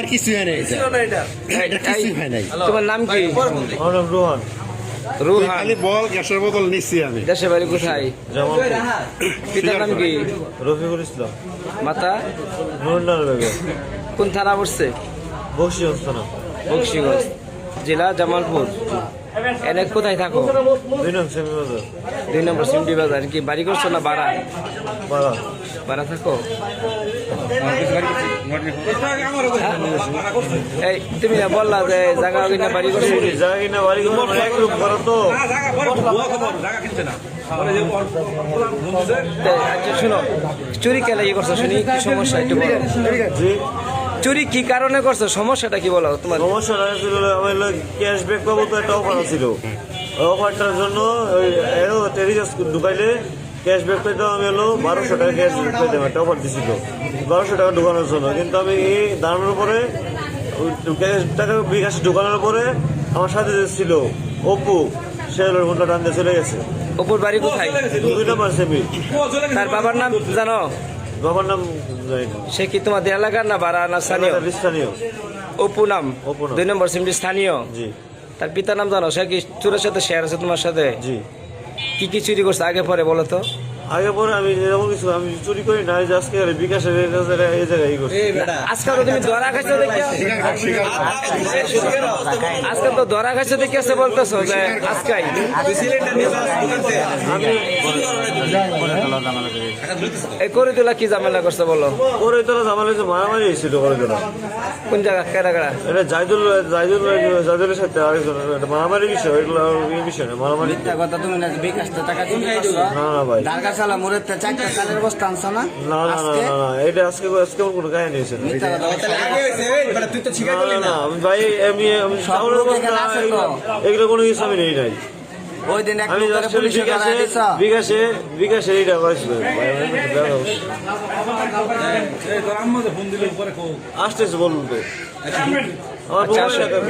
আমার কিছু হয় নাই এটা। কিছু হয় নাই তোমার নাম কি? আমার নাম রোহান। তুই খালি বল গ্যাসের বোতল নিচ্ছি আমি। দেশে বাড়ি কোথায়? পিতার নাম কি? রফিকুল ইসলাম। মাতা? নুরুল্লাহ বেগম। কোন থানা পড়ছে? বক্সিগঞ্জ থানা। বক্সিগঞ্জ। জেলা জামালপুর। এনে কোথায় থাকো? দুই নং সেমি বাজার। দুই নম্বর সিমডি বাজার। কি বাড়ি করছ না ভাড়া? পাড়া ভাড়া থাকো। এই তুমি না বললা যে জায়গা কিনা বাড়ি করছ? জায়গা কিনা বাড়ি করে মানে এক রূপ করা তো। আচ্ছা শোনো চুরি কে লাগে করছ? শুনি কি সমস্যা একটু বলো। চুরি কি কারণে করছ? সমস্যাটা কি বলো তোমার? সমস্যা ছিল আমার ক্যাশব্যাক পাবো তো একটা অফার ছিল। অফারটার জন্য ওই টেরিজাস ঢুকাইলে ক্যাশব্যাক পেতাম আমি হলো বারোশো টাকা ক্যাশব্যাক পেতাম একটা অফার দিছিল। বারোশো টাকা ঢুকানোর জন্য। কিন্তু আমি এই দাঁড়ানোর পরে ক্যাশ টাকা বিকাশ ঢুকানোর পরে আমার সাথে যে ছিল অপু সে হলো ঘণ্টা টান দিয়ে চলে গেছে। অপুর বাড়ি কোথায়? দুই নম্বর সেমি। তার বাবার নাম জানো? বাবার নাম সে কি তোমাদের এলাকার না বারা না স্থানীয়? স্থানীয়। অপু নাম। দুই নম্বর সিমটি স্থানীয়? জি। তার পিতার নাম জানো? সে কি চোরের সাথে শেয়ার আছে তোমার সাথে? জি। কি কি চুরি করছে আগে পরে বলো তো? আগে পরে আমি এরকম কিছু আমি চুরি করি না আজকে বিকাশের এই জায়গায় এই জায়গায় করছি আজকাল তো তুমি ধরা খাইছো দেখে। আজকাল তো ধরা খাইছো দেখে আছে বলতেছো যে আজকাই। এই করে তোলা কি ঝামেলা করছে বলো? ওর তোরা ঝামেলা হয়েছে মারামারি হয়েছিল করে তোরা কোন জায়গা? কেডা এটা জাইদুল জাইদুল জাইদুলের সাথে আরেকজন এটা মারামারি বিষয় এগুলো এই বিষয় না মারামারি। মিথ্যা কথা তুমি না বিকাশ তো টাকা তুমি না না ভাই। ঢাকা সালা মুরের তে চারটা চালের বস্তা আনছো না? না না না না না এটা আজকে আজকে আমার কোনো কাহিনী হয়েছে না। মিথ্যা কথা বলছো। না? না। না আমি ভাই আমি আমি চাউলের লোক বস্তা, এখানে আছে তো। এগুলো- এগুলো কোনো কিছু আমি নেই নাই। ওই দিন এক লোকের পুলিশে বিকাশে ধরায় বিকাশে বিকাশে একটু দেখা আসতেছে বলুন তো। আমার আচ্ছা, টাকা-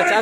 আচ্ছা।